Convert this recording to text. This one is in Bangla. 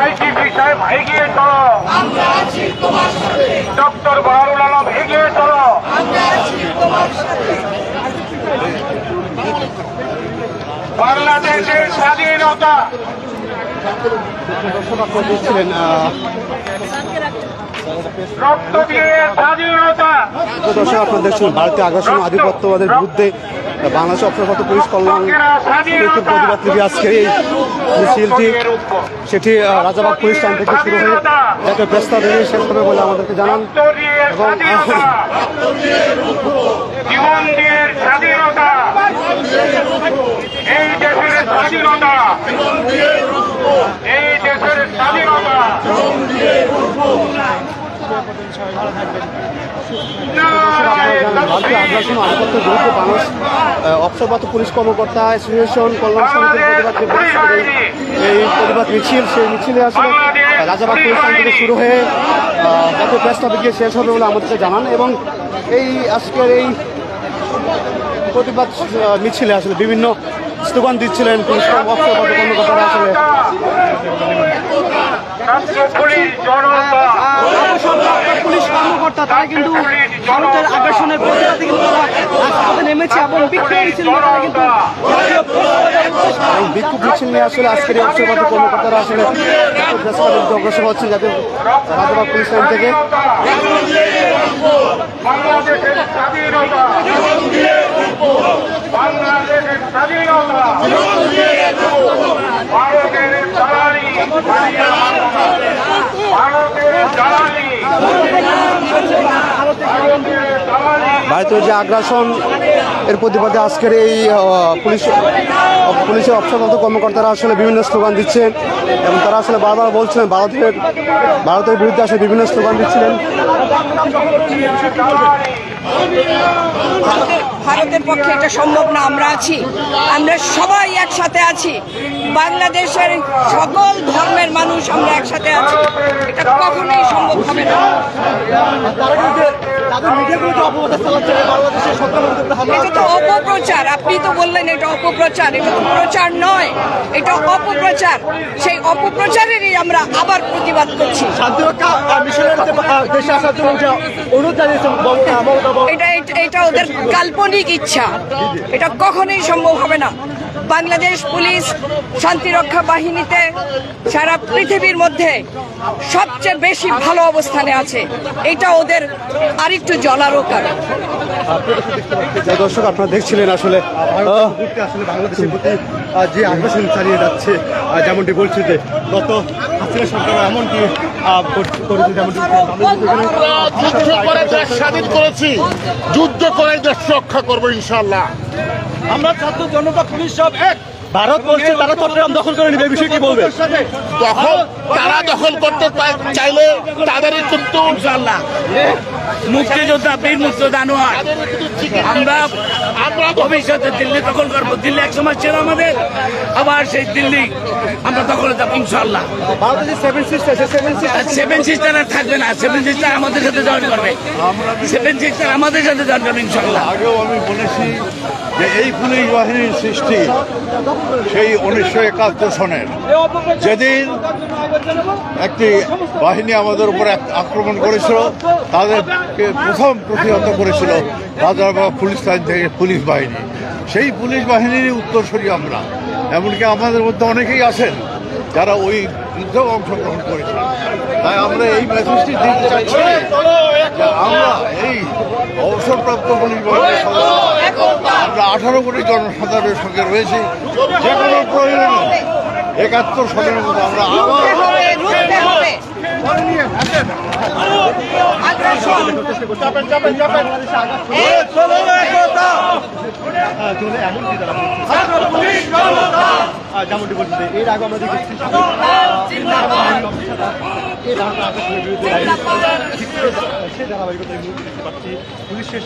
আইজিপি সাহেব এগিয়ে চলো। ডক্টর বাহারুল আলম এগিয়ে চলো। বাংলাদেশের স্বাধীনতা। স্বাধীনতা। দর্শক আপনারা দেখছিলেন ভারতীয় আগ্রাসন আধিপত্যবাদের বিরুদ্ধে বাংলাদেশ অক্ষরগত পুলিশ কল্যাণ প্রতিবাদ আজকে এই মিছিলটি, সেটি রাজাবাগ পুলিশ স্ট্যান্ড থেকে শুরু হয়ে যাতে প্রস্তাব শেষ হবে বলে আমাদেরকে জানান। দিয়ে স্বাধীনতা। ভারতীয় আগ্রাসন ও আধিপত্যের বিরুদ্ধে বাংলাদেশ অবসরগত পুলিশ কর্মকর্তা অ্যাসোসিয়েশন, কল্যাণ সমিতির প্রতিবাদ এই- প্রতিবাদ মিছিল, সেই মিছিলে আসলে রাজাবাগ পুলিশ থেকে শুরু হয়ে জাতীয় প্রেস গিয়ে শেষ হবে বলে আমাদেরকে জানান এবং এই আজকের এই প্রতিবাদ মিছিলে আসলে বিভিন্ন স্লোগান দিচ্ছিলেন পুলিশ কর্মকর্তারা আসলে ছাত্র পুলিশ জনতা পুলিশ কর্মকর্তা তারা কিন্তু ভারতের আকর্ষণের প্রতিবাদে কিন্তু রাজপথে নেমেছে এবং বিক্ষোভ মিছিল তারা কিন্তু বিক্ষোভ মিছিল নিয়ে আসলে আজকের এই কর্মকর্তারা আসলে অগ্রসর হচ্ছেন যাতে রাজাবাগ পুলিশ লাইন থেকে বাংলাদেশের স্বাধীনতা বাংলাদেশের স্বাধীনতা ভারতের দালালি ভারতের দালালি ভারতের দালালি ভারতীয় যে আগ্রাসন, এর প্রতিবাদে আজকের এই পুলিশ পুলিশের অবসরগত কর্মকর্তারা আসলে বিভিন্ন স্লোগান দিচ্ছেন এবং তারা আসলে বারবার বলছিলেন, ভারতের ভারতের বিরুদ্ধে আসলে বিভিন্ন স্লোগান দিচ্ছিলেন। ভারতের পক্ষে এটা সম্ভব না, আমরা আছি। আমরা সবাই একসাথে আছি। বাংলাদেশের সকল ধর্মের মানুষ আমরা একসাথে আছি। এটা কখনোই সম্ভব হবে না। এটা তো অপপ্রচার আপনি তো বললেন এটা অপপ্রচার এটা তো প্রচার নয় এটা অপপ্রচার। সেই অপপ্রচারেরই আমরা আবার প্রতিবাদ করছি। এটা এটা- এটা ওদের কাল্পনিক ইচ্ছা। এটা কখনোই সম্ভব হবে না। বাংলাদেশ পুলিশ শান্তিরক্ষা বাহিনীতে সারা পৃথিবীর মধ্যে সবচেয়ে বেশি ভালো অবস্থানে আছে। এটা ওদের আরেকটু জ্বলারও কারণ। দর্শক আপনারা দেখছিলেন আসলে আহ, আসলে বাংলাদেশের প্রতি যে আগ্রাসন চালিয়ে যাচ্ছে যেমনটি বলছে যে গত হাসিনা সরকার এমনকি আহ, করেছে যেমনটি যুদ্ধ করে দেশ স্বাধীন করেছি যুদ্ধ করে দেশ রক্ষা করব ইনশাল্লাহ আমরা ছাত্র জনতা পুলিশ সব এক। ভারত বলছে তারা চট্টগ্রাম দখল করে নেবে এই বিষয়ে কি বলবে? দখল তারা দখল করতে চাই- চাইলে তাদেরই কিন্তু ইনশাল্লাহ মুক্তিযোদ্ধা বীর মুক্তিযোদ্ধা চিকিৎসা- আমরা আমরা ভবিষ্যতে দিল্লি দখল করব। দিল্লি এক সময় ছিল আমাদের আবার সেই দিল্লি আমরা দখলে যাব ইনশাল্লাহ ভারতের seven sister seven sister seven sister আর থাকবে না সেভেন সিস্টার আমাদের সাথে জয়েন করবে। সেভেন সিস্টার আমাদের সাথে জয়েন করবে ইনশাল্লাহ আগেও আমি বলেছি যে এই পুলিশ বাহিনীর সৃষ্টি, সেই উনিশশো একাত্তর সনের। যেদিন একটি বাহিনী আমাদের উপর আক্রমণ করেছিল, তাদেরকে প্রথম প্রতিহত করেছিল রাজারবাগ পুলিশ লাইন থেকে পুলিশ বাহিনী। সেই পুলিশ বাহিনীরই উত্তরসূরি আমরা। এমনকি আমাদের মধ্যে অনেকেই আছেন যারা ওই যুদ্ধে অংশগ্রহণ করেছেন। তাই আমরা এই মেসেজটি দিতে চাইছি আমরা এই অবসরপ্রাপ্ত পুলিশ বাহিনীর সদস্য আঠারো কোটি জনসাধারণের সঙ্গে রয়েছি যে কোনো প্রয়োজনে একাত্তর সালের মতো আমরা আবার রুখতে যেমনটি বলছে এর আগে আমরা দেখেছি এই ধারণা বিরুদ্ধে সে ধারাবাহিকতায় পাচ্ছি পুলিশের